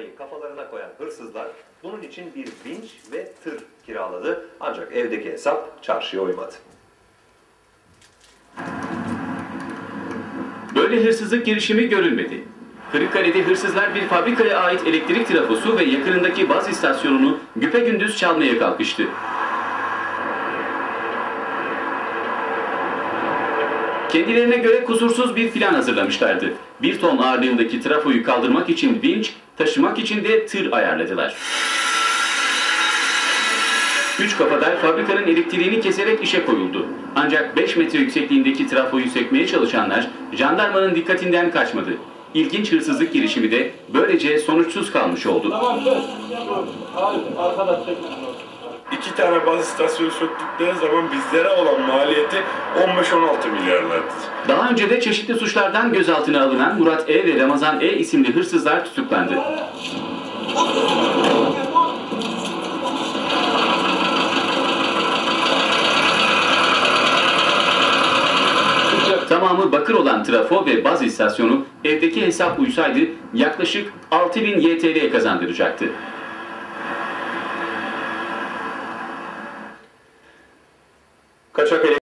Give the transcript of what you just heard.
yapmayı kafalarına koyan hırsızlar bunun için bir vinç ve tır kiraladı. Ancak evdeki hesap çarşıya uymadı. Böyle hırsızlık girişimi görülmedi. Kırıkkale'de hırsızlar bir fabrikaya ait elektrik trafosu ve yakınındaki baz istasyonunu güpegündüz çalmaya kalkıştı. Kendilerine göre kusursuz bir plan hazırlamışlardı. Bir ton ağırlığındaki trafoyu kaldırmak için vinç, taşımak için de tır ayarladılar. Üç kafadar fabrikanın elektriğini keserek işe koyuldu. Ancak 5 metre yüksekliğindeki trafoyu sökmeye çalışanlar jandarmanın dikkatinden kaçmadı. İlginç hırsızlık girişimi de böylece sonuçsuz kalmış oldu. Tamam dur. Dur. Hayır arkadaş çekme. İki tane baz istasyonu söktükleri zaman bizlere olan maliyeti 15-16 milyarlardır. Daha önce de çeşitli suçlardan gözaltına alınan Murat E ve Ramazan E isimli hırsızlar tutuklandı. Tamamı bakır olan trafo ve baz istasyonu evdeki hesap uysaydı yaklaşık 6000 YTL kazandıracaktı. Kaçak elektrik